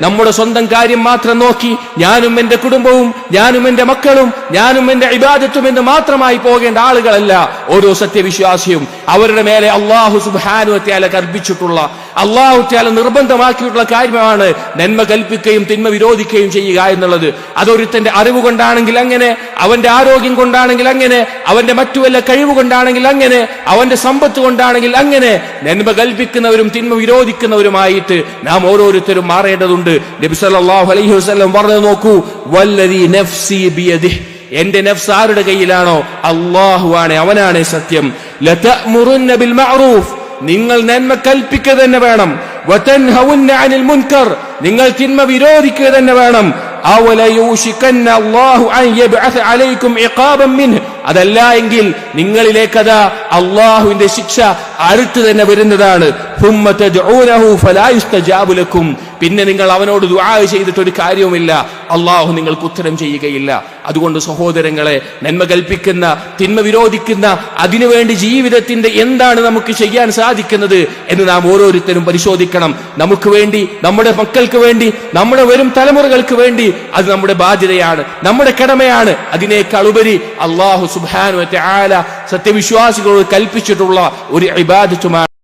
നമ്മുടെ സ്വന്തം കാര്യം മാത്രം നോക്കി ഞാനും എന്റെ കുടുംബവും ഞാനും എന്റെ മക്കളും ഞാനും എന്റെ ഇബാദത്തും എന്ന് മാത്രമായി പോകേണ്ട ആളുകളല്ല ഓരോ സത്യവിശ്വാസിയും. അവരുടെ മേലെ അള്ളാഹു സുബാനു കർപ്പിച്ചിട്ടുള്ള അള്ളാഹു ത്യാല നിർബന്ധമാക്കിയിട്ടുള്ള കാര്യമാണ് നന്മ കൽപ്പിക്കുകയും തിന്മ വിരോധിക്കുകയും ചെയ്യുക എന്നുള്ളത്. അതൊരുത്തന്റെ അറിവ് കൊണ്ടാണെങ്കിൽ അങ്ങനെ അവന്റെ ആരോഗ്യം കൊണ്ടാണെങ്കിൽ അങ്ങനെ അവന്റെ മറ്റു വല്ല കഴിവ് കൊണ്ടാണെങ്കിൽ അങ്ങനെ അവന്റെ സമ്പത്ത് കൊണ്ടാണെങ്കിൽ അങ്ങനെ നന്മ കൽപ്പിക്കുന്നവരും തിന്മ വിരോധിക്കുന്നവരുമായിട്ട് നാം ഓരോരുത്തരും മാറേണ്ടതുണ്ട്. അലൈഹി പറഞ്ഞു നോക്കൂ നഫ്സി എന്റെ നഫ്സ് ആരുടെ കയ്യിലാണോ? അള്ളാഹു ആണ് അവനാണ് സത്യം. ബിൽ മഅറൂഫ്. നിങ്ങൾ നന്മ കൽപ്പിക്കുക തന്നെ വേണം. അനിൽ നിങ്ങൾ തിന്മ വിരോധിക്കുക തന്നെ വേണം. അതല്ല എങ്കിൽ നിങ്ങളിലേക്കതാ അള്ളാഹുവിന്റെ ശിക്ഷ അടുത്ത് തന്നെ വരുന്നതാണ്. പിന്നെ നിങ്ങൾ അവനോട് ദുആ ചെയ്തിട്ട് ഒരു കാര്യവുമില്ല. അള്ളാഹു നിങ്ങൾക്ക് ഉത്തരം ചെയ്യുകയില്ല. അതുകൊണ്ട് സഹോദരങ്ങളെ നന്മ കൽപ്പിക്കുന്ന തിന്മ വിരോധിക്കുന്ന അതിനുവേണ്ടി ജീവിതത്തിന്റെ എന്താണ് നമുക്ക് ചെയ്യാൻ സാധിക്കുന്നത് എന്ന് നാം ഓരോരുത്തരും പരിശോധിക്കണം. നമുക്ക് വേണ്ടി നമ്മുടെ മക്കൾക്ക് വേണ്ടി നമ്മുടെ വരും തലമുറകൾക്ക് വേണ്ടി അത് നമ്മുടെ ബാധ്യതയാണ് നമ്മുടെ കടമയാണ്. അതിനേക്കാൾ ഉപരി അള്ളാഹു സുബാനു സത്യവിശ്വാസികളോട് കൽപ്പിച്ചിട്ടുള്ള ഒരു ഇബാദത്തുമാണ്